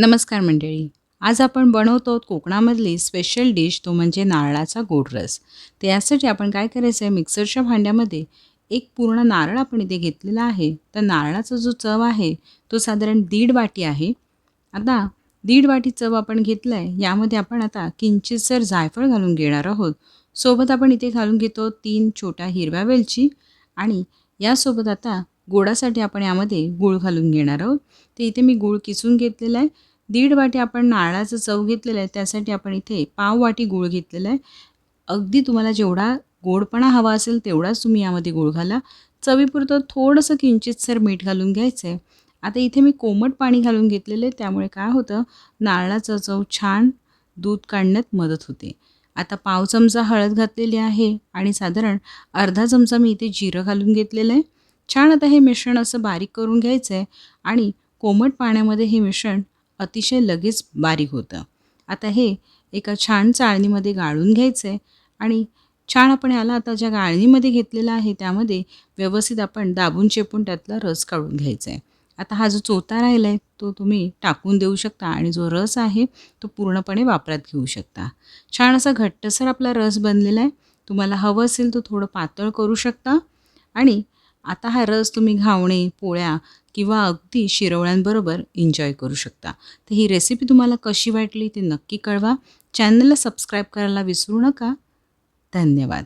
नमस्कार मंडळी. आज आपण बनवतो कोकणामधली स्पेशल डिश तो म्हणजे नारळाचा गोड रस तर यासाठी आपण काय करायचं आहे मिक्सरच्या भांड्यामध्ये एक पूर्ण नारळ आपण इथे घेतलेला आहे. तर नारळाचा जो चव आहे तो साधारण दीड वाटी आहे. आता दीड वाटी चव आपण घेतला आहे यामध्ये आपण आता किंचितसर जायफळ घालून घेणार आहोत. सोबत आपण इथे घालून घेतो तीन छोट्या हिरव्या वेलची आणि यासोबत आता गोडासाठी आपण यामध्ये गूळ घालून घेणार आहोत. तर इथे मी गूळ किसून घेतलेला आहे. दीड वाटी आपण नारळाचं चव घेतलेलं आहे त्यासाठी आपण इथे पाव वाटी गूळ घेतलेला आहे. अगदी तुम्हाला जेवढा गोडपणा हवा असेल तेवढाच तुम्ही यामध्ये गूळ घाला. चवीपुरतं थोडंसं किंचितसर मीठ घालून घ्यायचं आहे आता इथे मी कोमट पाणी घालून घेतलेलं आहे त्यामुळे काय होतं नारळाचं चव छान दूध काढण्यात मदत होते. आता पाव चमचा हळद घातलेली आहे आणि साधारण अर्धा चमचा मी इथे जिरं घालून घेतलेलं आहे. छान आता हे मिश्रण असं बारीक करून घ्यायचं आहे आणि कोमट पाण्यामध्ये हे मिश्रण अतिशय लगेच बारीक होतं. आता हे एका छान चाळणीमध्ये गाळून घ्यायचं आहे आणि छान आपण याला आता ज्या गाळणीमध्ये घेतलेला आहे त्यामध्ये व्यवस्थित आपण दाबून चेपून त्यातला रस काढून घ्यायचा आहे आता हा जो चोथा राहिला आहे तो तुम्ही टाकून देऊ शकता आणि जो रस आहे तो पूर्णपणे वापरात घेऊ शकता. छान असा घट्टसर आपला रस बनलेला आहे तुम्हाला हवं असेल तर थोडं पातळ करू शकता आणि आता हा रस तुम्ही घावणे पोळ्या किंवा अगदी शिरवळ्यांबरोबर एन्जॉय करू शकता. तर ही रेसिपी तुम्हाला कशी वाटली ते नक्की कळवा. चॅनलला सबस्क्राईब करायला विसरू नका. धन्यवाद.